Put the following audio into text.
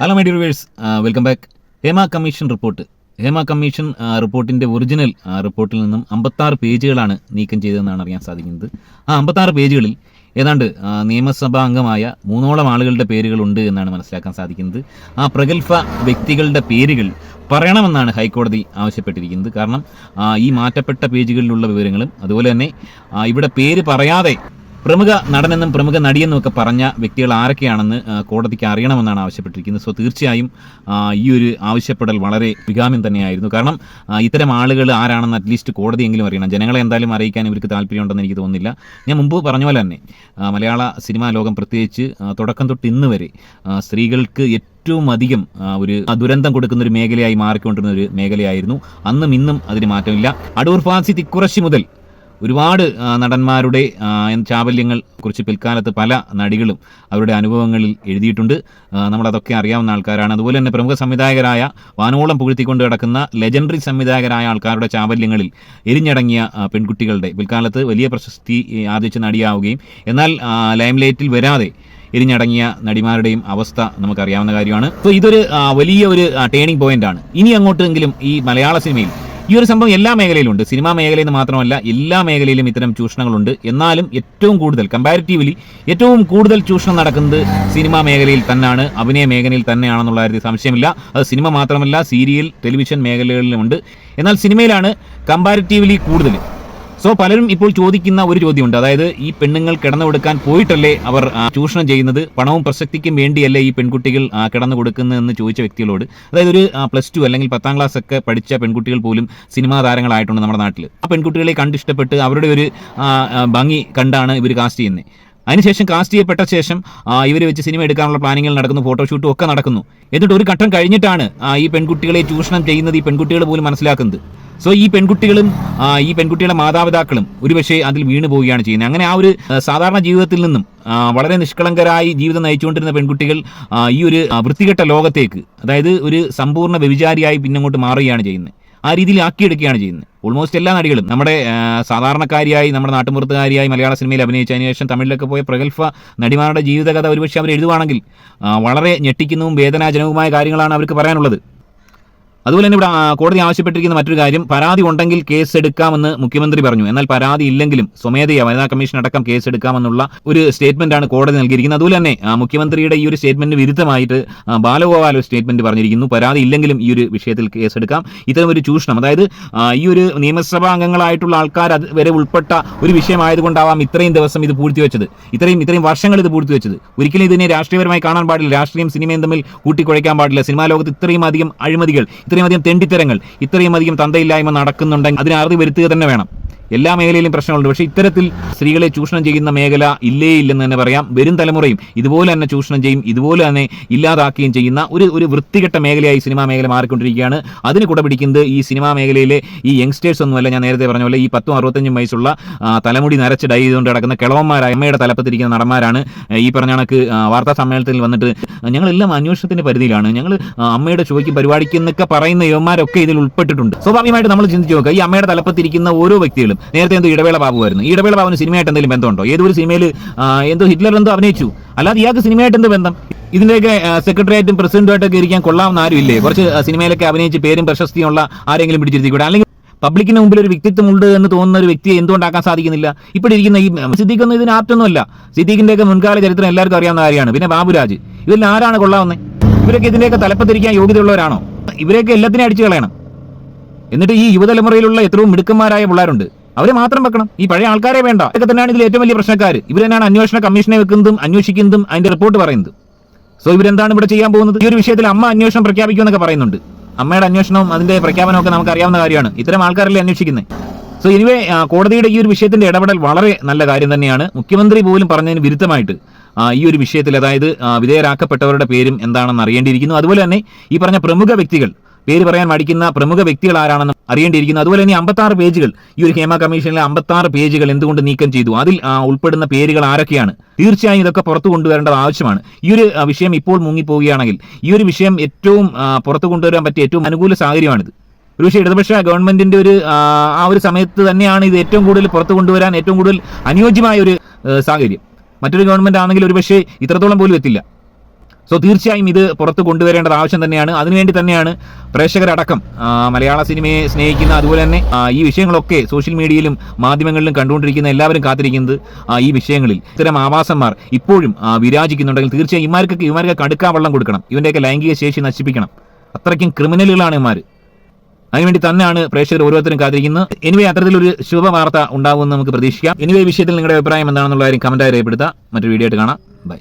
Hello my dear welcome back Hema commission report Hema commission റിപ്പോർട്ടിന്റെ original റിപ്പോർട്ടിൽ നിന്നും അമ്പത്താറ് പേജുകളാണ് നീക്കം ചെയ്തതെന്നാണ് അറിയാൻ സാധിക്കുന്നത്. ആ അമ്പത്താറ് പേജുകളിൽ ഏതാണ്ട് നിയമസഭാ അംഗമായ മൂന്നോളം ആളുകളുടെ പേരുകളുണ്ട് എന്നാണ് മനസ്സിലാക്കാൻ സാധിക്കുന്നത്. ആ പ്രഗത്ഭ വ്യക്തികളുടെ പേരുകൾ പറയണമെന്നാണ് ഹൈക്കോടതി ആവശ്യപ്പെട്ടിരിക്കുന്നത്. കാരണം ഈ മാറ്റപ്പെട്ട പേജുകളിലുള്ള വിവരങ്ങളും അതുപോലെ തന്നെ ഇവിടെ പേര് പറയാതെ പ്രമുഖ നടനെന്നും പ്രമുഖ നടിയെന്നും ഒക്കെ പറഞ്ഞ വ്യക്തികൾ ആരൊക്കെയാണെന്ന് കോടതിക്ക് അറിയണമെന്നാണ് ആവശ്യപ്പെട്ടിരിക്കുന്നത്. സോ തീർച്ചയായും ഈ ഒരു ആവശ്യപ്പെടൽ വളരെ വികാമ്യം തന്നെയായിരുന്നു. കാരണം ഇത്തരം ആളുകൾ ആരാണെന്ന് അറ്റ്ലീസ്റ്റ് കോടതിയെങ്കിലും അറിയണം. ജനങ്ങളെ എന്തായാലും അറിയിക്കാൻ ഇവർക്ക് താല്പര്യമുണ്ടെന്ന് എനിക്ക് തോന്നുന്നില്ല. ഞാൻ മുമ്പ് പറഞ്ഞ പോലെ തന്നെ മലയാള സിനിമാ ലോകം പ്രത്യേകിച്ച് തുടക്കം തൊട്ട് ഇന്ന് വരെ സ്ത്രീകൾക്ക് ഏറ്റവും അധികം ഒരു ദുരന്തം കൊടുക്കുന്ന ഒരു മേഖലയായി മാറിക്കൊണ്ടിരുന്ന ഒരു മേഖലയായിരുന്നു. അന്നും ഇന്നും അതിന് മാറ്റമില്ല. അടൂർ ഫാസി തിക്കുറശി മുതൽ ഒരുപാട് നടന്മാരുടെ ചാബല്യങ്ങൾ കുറിച്ച് പിൽക്കാലത്ത് പല നടികളും അവരുടെ അനുഭവങ്ങളിൽ എഴുതിയിട്ടുണ്ട്. നമ്മളതൊക്കെ അറിയാവുന്ന ആൾക്കാരാണ്. അതുപോലെ തന്നെ പ്രമുഖ സംവിധായകരായ വാനോളം പുകഴ്ത്തിക്കൊണ്ട് കിടക്കുന്ന ലെജൻഡറി സംവിധായകരായ ആൾക്കാരുടെ ചാബല്യങ്ങളിൽ എരിഞ്ഞടങ്ങിയ പെൺകുട്ടികളുടെ പിൽക്കാലത്ത് വലിയ പ്രശസ്തി ആർജിച്ച നടിയാവുകയും എന്നാൽ ലൈംലൈറ്റിൽ വരാതെ എരിഞ്ഞടങ്ങിയ നടിമാരുടെയും അവസ്ഥ നമുക്കറിയാവുന്ന കാര്യമാണ്. അപ്പോൾ ഇതൊരു വലിയ ഒരു ടേണിംഗ് പോയിന്റ് ആണ്. ഇനി അങ്ങോട്ടെങ്കിലും ഈ മലയാള സിനിമയിൽ ഈ ഒരു സംഭവം എല്ലാ മേഖലയിലും ഉണ്ട് സിനിമാ മേഖലയിൽ നിന്ന് മാത്രമല്ല എല്ലാ മേഖലയിലും ഇത്തരം ചൂഷണങ്ങളുണ്ട്. എന്നാലും ഏറ്റവും കൂടുതൽ കമ്പാരിറ്റീവ്ലി ഏറ്റവും കൂടുതൽ ചൂഷണം നടക്കുന്നത് സിനിമാ മേഖലയിൽ തന്നെയാണ് അഭിനയ മേഖലയിൽ തന്നെയാണെന്നുള്ള കാര്യത്തിൽ സംശയമില്ല. അത് സിനിമ മാത്രമല്ല സീരിയൽ ടെലിവിഷൻ മേഖലകളിലുമുണ്ട്. എന്നാൽ സിനിമയിലാണ് കമ്പാരിറ്റീവ്ലി കൂടുതൽ സോ പലരും ഇപ്പോൾ ചോദിക്കുന്ന ഒരു ചോദ്യമുണ്ട്. അതായത് ഈ പെണ്ണുങ്ങൾ കിടന്നു കൊടുക്കാൻ പോയിട്ടല്ലേ അവർ ചൂഷണം ചെയ്യുന്നത്? പണവും പ്രസക്തിക്കും വേണ്ടിയല്ലേ ഈ പെൺകുട്ടികൾ കിടന്നു കൊടുക്കുന്നതെന്ന് ചോദിച്ച വ്യക്തികളോട്? അതായത് ഒരു പ്ലസ് ടു അല്ലെങ്കിൽ പത്താം ക്ലാസ് ഒക്കെ പഠിച്ച പെൺകുട്ടികൾ പോലും സിനിമാ താരങ്ങളായിട്ടുണ്ട് നമ്മുടെ നാട്ടിൽ ആ പെൺകുട്ടികളെ കണ്ടിഷ്ടപ്പെട്ട് അവരുടെ ഒരു ഭംഗി കണ്ടാണ് ഇവർ കാസ്റ്റ് ചെയ്യുന്നത് അതിനുശേഷം കാസ്റ്റ് ചെയ്യപ്പെട്ട ശേഷം ഇവർ വെച്ച് സിനിമ എടുക്കാനുള്ള പ്ലാനിങ്ങൾ നടക്കുന്നു ഫോട്ടോഷൂട്ടും ഒക്കെ നടക്കുന്നു. എന്നിട്ട് ഒരു ഘട്ടം കഴിഞ്ഞിട്ടാണ് ഈ പെൺകുട്ടികളെ ചൂഷണം ചെയ്യുന്നത് ഈ പെൺകുട്ടികൾ പോലും മനസ്സിലാക്കുന്നത്. സോ ഈ പെൺകുട്ടികളും ഈ പെൺകുട്ടികളുടെ മാതാപിതാക്കളും ഒരുപക്ഷെ അതിൽ വീണു പോവുകയാണ് ചെയ്യുന്നത്. അങ്ങനെ ആ ഒരു സാധാരണ ജീവിതത്തിൽ നിന്നും വളരെ നിഷ്കളങ്കരായി ജീവിതം നയിച്ചുകൊണ്ടിരുന്ന പെൺകുട്ടികൾ ഈ ഒരു വൃത്തികെട്ട ലോകത്തേക്ക് അതായത് ഒരു സമ്പൂർണ വ്യഭിചാരിയായി പിന്നങ്ങോട്ട് മാറുകയാണ് ചെയ്യുന്നത്. ആ രീതിയിൽ ആക്കിയെടുക്കുകയാണ് ചെയ്യുന്നത്. ഓൾമോസ്റ്റ് എല്ലാ നടികളും നമ്മുടെ സാധാരണക്കാരിയായി നമ്മുടെ നാട്ടുമ്പുറത്തുകാരിയായി മലയാള സിനിമയിൽ അഭിനയിച്ചതിന് ശേഷം തമിഴിലൊക്കെ പോയ പ്രഗത്ഭ നടിമാരുടെ ജീവിതകഥ ഒരുപക്ഷെ അവർ എഴുതുവാണെങ്കിൽ വളരെ ഞെട്ടിക്കുന്നതും വേദനാജനകവുമായ കാര്യങ്ങളാണ് അവർക്ക് പറയാനുള്ളത്. അതുപോലെ തന്നെ ഇവിടെ കോടതി ആവശ്യപ്പെട്ടിരിക്കുന്ന മറ്റൊരു കാര്യം പരാതി ഉണ്ടെങ്കിൽ കേസ് എടുക്കാമെന്ന് മുഖ്യമന്ത്രി പറഞ്ഞു. എന്നാൽ പരാതി ഇല്ലെങ്കിലും സ്വമേധയാ വനിതാ കമ്മീഷൻ അടക്കം കേസ് എടുക്കാമെന്നുള്ള ഒരു സ്റ്റേറ്റ്മെന്റ് ആണ് കോടതി നൽകിയിരിക്കുന്നത്. അതുപോലെ തന്നെ മുഖ്യമന്ത്രിയുടെ ഈ ഒരു സ്റ്റേറ്റ്മെന്റിന് വിരുദ്ധമായിട്ട് ബാലഗോപാൽ സ്റ്റേറ്റ്മെന്റ് പറഞ്ഞിരിക്കുന്നു. പരാതി ഇല്ലെങ്കിലും ഈ ഒരു വിഷയത്തിൽ കേസെടുക്കാം. ഇത്തരം ഒരു ചൂഷണം അതായത് ഈ ഒരു നിയമസഭാ അംഗങ്ങളായിട്ടുള്ള ആൾക്കാർ വരെ ഉൾപ്പെട്ട ഒരു വിഷയമായതുകൊണ്ടാവാം ഇത്രയും ദിവസം ഇത് പൂഴ്ത്തിവെച്ചത്. ഇത്രയും ഇത്രയും വർഷങ്ങൾ ഇത് പൂഴ്ത്തിവെച്ചത്. ഒരിക്കലും ഇതിനെ രാഷ്ട്രീയപരമായി കാണാൻ പാടില്ല. രാഷ്ട്രീയം സിനിമയും തമ്മിൽ കൂട്ടിക്കുഴയ്ക്കാൻ പാടില്ല. സിനിമാ ലോകത്ത് ഇത്രയും അധികം അഴിമതികൾ ഇത്രയും അധികം തെണ്ടിത്തരങ്ങൾ ഇത്രയും അധികം തന്തയില്ലായ്മ നടക്കുന്നുണ്ടെങ്കിൽ അതിനെ അറുതി വരുത്തുക തന്നെ വേണം. എല്ലാ മേഖലയിലും പ്രശ്നങ്ങളുണ്ട്. പക്ഷേ ഇത്തരത്തിൽ സ്ത്രീകളെ ചൂഷണം ചെയ്യുന്ന മേഖല ഇല്ലേ ഇല്ലെന്ന് തന്നെ പറയാം. വരും തലമുറയും ഇതുപോലെ തന്നെ ചൂഷണം ചെയ്യും ഇതുപോലെ തന്നെ ഇല്ലാതാക്കുകയും ചെയ്യുന്ന ഒരു ഒരു വൃത്തികെട്ട മേഖലയായി സിനിമാ മേഖല മാറിക്കൊണ്ടിരിക്കുകയാണ്. അതിന് കൂടെ പിടിക്കുന്നത് ഈ സിനിമാ മേഖലയിലെ ഈ യങ്സ്റ്റേഴ്സ് ഒന്നുമല്ല. ഞാൻ നേരത്തെ പറഞ്ഞ പോലെ ഈ പത്തും അറുപത്തഞ്ചും വയസ്സുള്ള തലമുടി നരച്ച് ഡൈ ചെയ്തുകൊണ്ട് കിടക്കുന്ന കിളവന്മാരായ അമ്മയുടെ തലപ്പത്തിരിക്കുന്ന നടന്മാരാണ്. ഈ പറഞ്ഞ കണക്ക് വാർത്താ സമ്മേളനത്തിൽ വന്നിട്ട് ഞങ്ങളെല്ലാം അന്വേഷണത്തിന്റെ പരിധിയിലാണ്. ഞങ്ങൾ അമ്മയുടെ ചോദിക്കും പരിപാടിക്ക് എന്നൊക്കെ പറയുന്ന യുവന്മാരൊക്കെ ഇതിൽ ഉൾപ്പെട്ടിട്ടുണ്ട്. സ്വാഭാവികമായിട്ട് നമ്മൾ ചിന്തിച്ച് നോക്കുക ഈ അമ്മയുടെ തലപ്പത്തിരിക്കുന്ന ഓരോ വ്യക്തികളും നേരത്തെ എന്തോ ഇടവേള ബാബുവായിരുന്നു. ഈ ഇടവേള ബാബുവിന് സിനിമയായിട്ട് എന്തെങ്കിലും ബന്ധമുണ്ടോ? ഏതൊരു സിനിമയിൽ എന്തോ ഹിറ്റ്ലർ എന്തോ അഭിനയിച്ചു. അല്ലാതെ ഇയാൾക്ക് സിനിമയായിട്ട് എന്ത് ബന്ധം? ഇതിന്റെയൊക്കെ സെക്രട്ടറിയായിട്ടും പ്രസിഡന്റുമായിട്ടൊക്കെ ഇരിക്കാൻ കൊള്ളാവുന്ന ആരും ഇല്ലേ? കുറച്ച് സിനിമയിലൊക്കെ അഭിനയിച്ച് പേരും പ്രശസ്തിയുള്ള ആരെങ്കിലും പിടിച്ചിരുത്തിക്കൂടെ? അല്ലെങ്കിൽ പബ്ലിക്കിന് മുമ്പിൽ ഒരു വ്യക്തിത്വം ഉണ്ട് എന്ന് തോന്നുന്ന ഒരു വ്യക്തിയെ എന്തുകൊണ്ടാക്കാൻ സാധിക്കുന്നില്ല? ഇപ്പോൾ ഇരിക്കുന്ന ഈ സിദ്ദീഖ് ഒന്നും ഇതിന് ആപ്റ്റൊന്നുമല്ല. സിദ്ദീഖിന്റെയൊക്കെ മുൻകാല ചരിത്രം എല്ലാവർക്കും അറിയാവുന്ന കാര്യമാണ്. പിന്നെ ബാബുരാജ്. ഇതിൽ ആരാണ് കൊള്ളാവുന്നത് ഇവരൊക്കെ ഇതിന്റെയൊക്കെ തലപ്പത്തിരിക്കാൻ യോഗ്യതയുള്ളവരാണോ? ഇവരെയൊക്കെ എല്ലാത്തിനും അടിച്ചു കളയണം എന്നിട്ട് ഈ യുവതലമുറയിലുള്ള എത്രയും മിടുക്കന്മാരായ പിള്ളേരുണ്ട്. അവരെ മാത്രം വെക്കണം. ഈ പഴയ ആൾക്കാരെ വേണ്ട. ഇതൊക്കെ തന്നെയാണ് ഇതിൽ ഏറ്റവും വലിയ പ്രശ്നക്കാർ ഇവർ തന്നെയാണ് അന്വേഷണ കമ്മീഷനെ വെക്കുന്നതും അന്വേഷിക്കുന്നതും അതിന്റെ റിപ്പോർട്ട് പറയുന്നത്. സോ ഇവരെന്താണ് ഇവിടെ ചെയ്യാൻ പോകുന്നത്? ഈ ഒരു വിഷയത്തിൽ അമ്മ അന്വേഷണം പ്രഖ്യാപിക്കുമെന്നൊക്കെ പറയുന്നുണ്ട്. അമ്മയുടെ അന്വേഷണവും അതിന്റെ പ്രഖ്യാപനവും ഒക്കെ നമുക്ക് അറിയാവുന്ന കാര്യമാണ്. ഇത്തരം ആൾക്കാരല്ലേ അന്വേഷിക്കുന്നത് സോ എനിവേ കോടതിയുടെ ഈ ഒരു വിഷയത്തിന്റെ ഇടപെടൽ വളരെ നല്ല കാര്യം തന്നെയാണ്. മുഖ്യമന്ത്രി പോലും പറഞ്ഞതിന് വിരുദ്ധമായിട്ട് ഈ ഒരു വിഷയത്തിൽ അതായത് വിധേയരാക്കപ്പെട്ടവരുടെ പേരും എന്താണെന്ന് അറിയേണ്ടിയിരിക്കുന്നു. അതുപോലെ തന്നെ ഈ പറഞ്ഞ പ്രമുഖ വ്യക്തികൾ പേര് പറയാൻ മടിക്കുന്ന പ്രമുഖ വ്യക്തികൾ ആരാണെന്ന് അറിയേണ്ടിയിരിക്കുന്നു. അതുപോലെ തന്നെ അമ്പത്താറ് പേജുകൾ ഈ ഒരു ഹേമ കമ്മീഷനിലെ അമ്പത്താറ് പേജുകൾ എന്തുകൊണ്ട് നീക്കം ചെയ്തു? അതിൽ ഉൾപ്പെടുന്ന പേരുകൾ ആരൊക്കെയാണ്? തീർച്ചയായും ഇതൊക്കെ പുറത്തു കൊണ്ടുവരേണ്ടത് ആവശ്യമാണ്. ഈ ഒരു വിഷയം ഇപ്പോൾ മുങ്ങിപ്പോവുകയാണെങ്കിൽ ഈ ഒരു വിഷയം ഏറ്റവും പുറത്തു കൊണ്ടുവരാൻ പറ്റിയ ഏറ്റവും അനുകൂല സാഹചര്യമാണിത്. ഒരുപക്ഷെ ഇടതുപക്ഷ ഗവൺമെന്റിന്റെ ഒരു ആ ഒരു സമയത്ത് തന്നെയാണ് ഇത് ഏറ്റവും കൂടുതൽ പുറത്തു കൊണ്ടുവരാൻ ഏറ്റവും കൂടുതൽ അനുയോജ്യമായ ഒരു സാഹചര്യം. മറ്റൊരു ഗവൺമെന്റ് ആണെങ്കിൽ ഒരുപക്ഷെ ഇത്രത്തോളം പോലും എത്തില്ല. സോ തീർച്ചയായും ഇത് പുറത്ത് കൊണ്ടുവരേണ്ടത് ആവശ്യം തന്നെയാണ്. അതിനുവേണ്ടി തന്നെയാണ് പ്രേക്ഷകരടക്കം മലയാള സിനിമയെ സ്നേഹിക്കുന്ന അതുപോലെ തന്നെ ഈ വിഷയങ്ങളൊക്കെ സോഷ്യൽ മീഡിയയിലും മാധ്യമങ്ങളിലും കണ്ടുകൊണ്ടിരിക്കുന്ന എല്ലാവരും കാത്തിരിക്കുന്നത് ഈ വിഷയങ്ങളിൽ. ഇത്തരം ആവാസന്മാർ ഇപ്പോഴും വിരാജിക്കുന്നുണ്ടെങ്കിൽ തീർച്ചയായും ഇമാർക്കൊക്കെ ഇമാർക്ക് കടുക്കാ വെള്ളം കൊടുക്കണം. ഇവന്റെയൊക്കെ ലൈംഗിക ശേഷി നശിപ്പിക്കണം. അത്രയ്ക്കും ക്രിമിനലുകളാണ് ഇമാർ അതിനുവേണ്ടി തന്നെയാണ് പ്രേക്ഷകർ ഓരോരുത്തരും കാത്തിരിക്കുന്നത്. എനിവേ അത്തരത്തിലൊരു ശുഭ വാർത്ത ഉണ്ടാകുമെന്ന് നമുക്ക് പ്രതീക്ഷിക്കാം. എനിവേ വിഷയത്തിൽ നിങ്ങളുടെ അഭിപ്രായം എന്താണെന്നുള്ള കാര്യം കമന്റായി രേഖപ്പെടുത്തുക. മറ്റൊരു വീഡിയോ ആയിട്ട് കാണാം. ബൈ